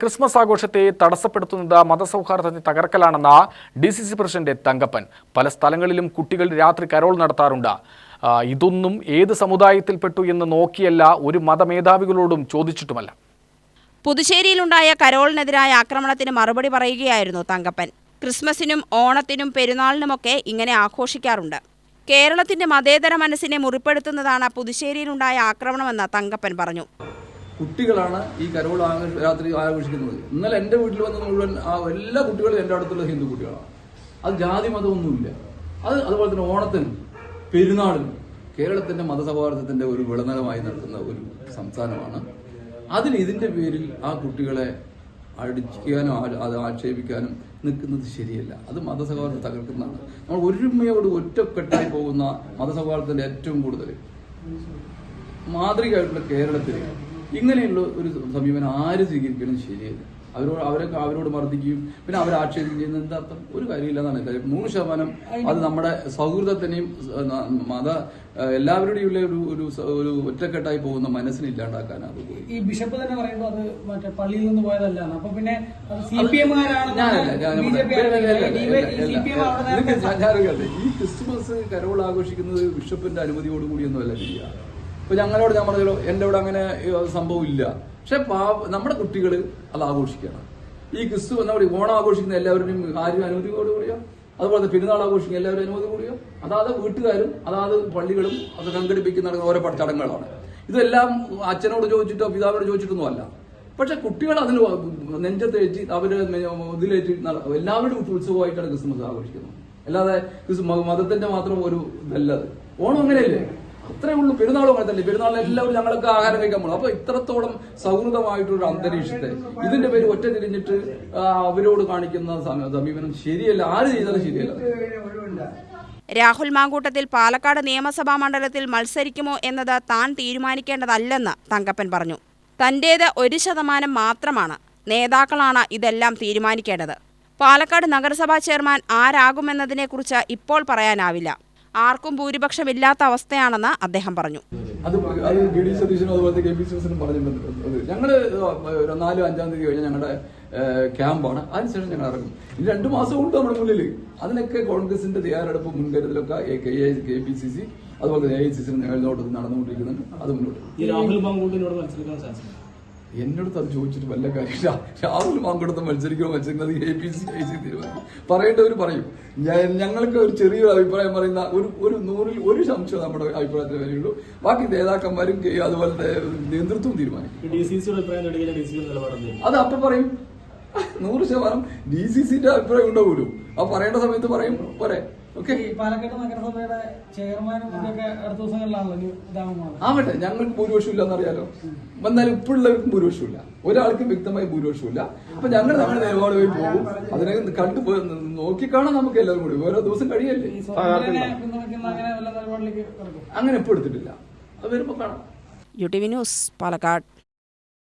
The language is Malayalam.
ക്രിസ്മസ് ആഘോഷത്തെ തടസ്സപ്പെടുത്തുന്നത് മതസൗഹാർദ്ദത്തെ തകർക്കലാണെന്ന D C C president Thankappan. പല സ്ഥലങ്ങളിലും കുട്ടികൾ രാത്രി കരോൾ നടത്താറുണ്ട്. ഇതൊന്നും ഏത് സമുദായത്തിൽപ്പെട്ടു എന്ന് നോക്കിയല്ല ഒരു മതമേധാവികളോടും ചോദിച്ചിട്ടുമല്ല. പുതുശ്ശേരിയിലുണ്ടായ കരോളിനെതിരായ ആക്രമണത്തിന് മറുപടി പറയുകയായിരുന്നു തങ്കപ്പൻ. ക്രിസ്മസിനും ഓണത്തിനും പെരുന്നാളിനുമൊക്കെ ഇങ്ങനെ ആഘോഷിക്കാറുണ്ട്. കേരളത്തിന്റെ മതേതര മനസ്സിനെ മുറിപ്പെടുത്തുന്നതാണ് പുതുശ്ശേരിയിലുണ്ടായ ആക്രമണമെന്ന് തങ്കപ്പൻ പറഞ്ഞു. കുട്ടികളാണ് ഈ കരോൾ രാത്രി ആഘോഷിക്കുന്നത്. ഇന്നലെ എന്റെ വീട്ടിൽ വന്ന മുഴുവൻ ആ എല്ലാ കുട്ടികളും എന്റെ അടുത്തുള്ള ഹിന്ദു കുട്ടികളാണ്. അത് ജാതി മതമൊന്നുമില്ല. അത് അതുപോലെ തന്നെ ഓണത്തിനും പെരുന്നാളിനും കേരളത്തിന്റെ മതസൗഹാർദ്ദത്തിന്റെ ഒരു വിളനിലമായി നടത്തുന്ന ഒരു സംസ്ഥാനമാണ്. അതിന് ഇതിന്റെ പേരിൽ ആ കുട്ടികളെ അടിക്കാനോ അത് ആക്ഷേപിക്കാനും നിൽക്കുന്നത് ശരിയല്ല. അത് മതസൗഹാർദ്ദം തകർക്കുന്നതാണ്. നമ്മൾ ഒരുമയോട് ഒറ്റക്കെട്ടായി പോകുന്ന മതസൗഹാർദ്ദത്തിന്റെ ഏറ്റവും കൂടുതൽ. മാതൃകയായിട്ടുള്ള കേരളത്തിൽ ഇങ്ങനെയുള്ള ഒരു സമീപനം ആര് സ്വീകരിക്കണം ശരിയല്ല. അവരോട് അവരെ അവരോട് മർദ്ദിക്കുകയും പിന്നെ അവരെ ആക്ഷേപിക്കുകയും ചെയ്യുന്ന എന്താ അർത്ഥം? ഒരു കാര്യമില്ലെന്നാണ്. കാര്യം നൂറ് ശതമാനം അത് നമ്മുടെ സൗഹൃദത്തിനെയും മത എല്ലാവരുടെയും ഉള്ള ഒരു ഒരു ഒരു ഒറ്റക്കെട്ടായി പോകുന്ന മനസ്സിനെ ഇല്ലാണ്ടാക്കാൻ അത് പോയി ഈ ബിഷപ്പ് തന്നെ പറയുമ്പോൾ അത് മറ്റേ പള്ളിയിൽ നിന്ന് പോയതല്ല അപ്പൊ പിന്നെ ഈ ക്രിസ്മസ് കരോൾ ആഘോഷിക്കുന്നത് ബിഷപ്പിന്റെ അനുമതിയോടുകൂടിയൊന്നും അല്ല ചെയ്യുക ഇപ്പൊ ഞങ്ങളോട് ഞാൻ പറഞ്ഞല്ലോ എന്റെ ഇവിടെ അങ്ങനെ സംഭവം ഇല്ല. പക്ഷെ പാവ- നമ്മുടെ കുട്ടികൾ അത് ആഘോഷിക്കണം. ഈ ക്രിസ്തു എന്താ പറയുക ഓണം ആഘോഷിക്കുന്ന എല്ലാവരുടെയും കാര്യം അനുമതിയോട് കൂടിയോ? അതുപോലെ പെരുന്നാൾ ആഘോഷിക്കുന്ന എല്ലാവരും അനുമതി കൂടിയോ? അതാത് വീട്ടുകാരും അതാത് പള്ളികളും അത് സംഘടിപ്പിക്കുന്ന ഓരോ ചടങ്ങുകളാണ്. ഇതെല്ലാം അച്ഛനോട് ചോദിച്ചിട്ടോ പിതാവിനോട് ചോദിച്ചിട്ടൊന്നും അല്ല പക്ഷെ കുട്ടികൾ അതിന് നെഞ്ചത്തേറ്റ് അവർ ഇതിലേറ്റ് എല്ലാവരുടെയും എല്ലാവരും ഉത്സവമായിട്ടാണ് ക്രിസ്മസ് ആഘോഷിക്കുന്നത്. അല്ലാതെ മതത്തിന്റെ മാത്രം ഒരു നല്ലത് ഓണം അങ്ങനെയല്ലേ? അത്രേ ഉള്ളൂ പെരുന്നാളും അങ്ങനെ തന്നെ. പെരുന്നാളിൽ എല്ലാവരും ഞങ്ങൾക്ക് ആഹാരം കഴിക്കാൻ പോകും അപ്പൊ ഇത്രത്തോളം സൗഹൃദമായിട്ടൊരു അന്തരീക്ഷത്തെ. ഇതിന്റെ പേര് ഒറ്റ തിരിഞ്ഞിട്ട് അവരോട് കാണിക്കുന്ന സമ- സമീപനം ശരിയല്ല. ആര് ചെയ്താലും ശരിയല്ല. രാഹുൽ മാങ്കൂട്ടത്തിൽ പാലക്കാട് നിയമസഭാ മണ്ഡലത്തിൽ മത്സരിക്കുമോ എന്നത് താൻ തീരുമാനിക്കേണ്ടതല്ലെന്ന് തങ്കപ്പൻ പറഞ്ഞു. തന്റേത് ഒരു ശതമാനം മാത്രമാണ്. നേതാക്കളാണ് ഇതെല്ലാം തീരുമാനിക്കേണ്ടത്. പാലക്കാട് നഗരസഭാ ചെയർമാൻ ആരാകുമെന്നതിനെക്കുറിച്ച് ഇപ്പോൾ പറയാനാവില്ല. ആർക്കും ഭൂരിപക്ഷമില്ലാത്ത അവസ്ഥയാണെന്ന് അദ്ദേഹം പറഞ്ഞു. അത് അത് ബി ഡി സതീശനും അതുപോലെ കെ പി സതീശനും പറഞ്ഞിട്ടുണ്ട്. ഒരു നാലും അഞ്ചാം തീയതി കഴിഞ്ഞാൽ ഞങ്ങളുടെ ക്യാമ്പാണ്. അതിനുശേഷം ഞങ്ങൾ ഇറങ്ങും. ഇനി രണ്ടു മാസം ഉണ്ട് നമ്മുടെ മുന്നിൽ അതിനൊക്കെ കോൺഗ്രസിന്റെ തയ്യാറെടുപ്പ് മുൻകരുതലൊക്കെ കെ പി സി സി അതുപോലെ എ ഐ സി സി നടന്നുകൊണ്ടിരിക്കുന്നുണ്ട്. അത് മുന്നോട്ട്. ഈ രാഹുൽ മാങ്കൂട്ടിനോട് മത്സരിക്കാൻ ചാൻസ് എന്നോട് അത് ചോദിച്ചിട്ട് വല്ല കാര്യം രാഹുൽ മാങ്കുടത്ത് മത്സരിക്കണോ മത്സരിക്കുന്നത് A P C I C തീരുമാനം പറയേണ്ടവർ പറയും. ഞങ്ങൾക്ക് ഒരു ചെറിയൊരു അഭിപ്രായം പറയുന്ന ഒരു ഒരു നൂറിൽ ഒരു സംശയം നമ്മുടെ അഭിപ്രായത്തിൽ വരെയുള്ളൂ ബാക്കി നേതാക്കന്മാരും അതുപോലത്തെ നേതൃത്വം തീരുമാനിക്കും. അത് അപ്പൊ പറയും. നൂറ് ശതമാനം ഡി സി സിന്റെ അഭിപ്രായം ഉണ്ടാവുമല്ലോ ആ പറയേണ്ട സമയത്ത് പറയും. പോരെ. പാലക്കാട് നഗരസഭയുടെ ചെയർമാനും ഇതൊക്കെ അടുത്ത ദിവസങ്ങളിലാണല്ലോ ആവട്ടെ ഞങ്ങൾക്ക് ഭൂരിപക്ഷം ഇല്ലെന്നറിയാലോ എന്നാലും ഇപ്പോഴുള്ളവർക്കും ഭൂരിപക്ഷമില്ല. ഒരാൾക്കും വ്യക്തമായി ഭൂരിപക്ഷമില്ല. അപ്പൊ ഞങ്ങൾ നമ്മുടെ നിലപാട് പോയി പോകും. അതിനെ കണ്ടു പോയി നോക്കിക്കാണാം നമുക്ക് എല്ലാവരും കൂടി. ഓരോ ദിവസം കഴിയല്ലേ? അങ്ങനെ ഇപ്പൊ എടുത്തിട്ടില്ല. അത് വരുമ്പോ കാണാം. U T V news Palakkad.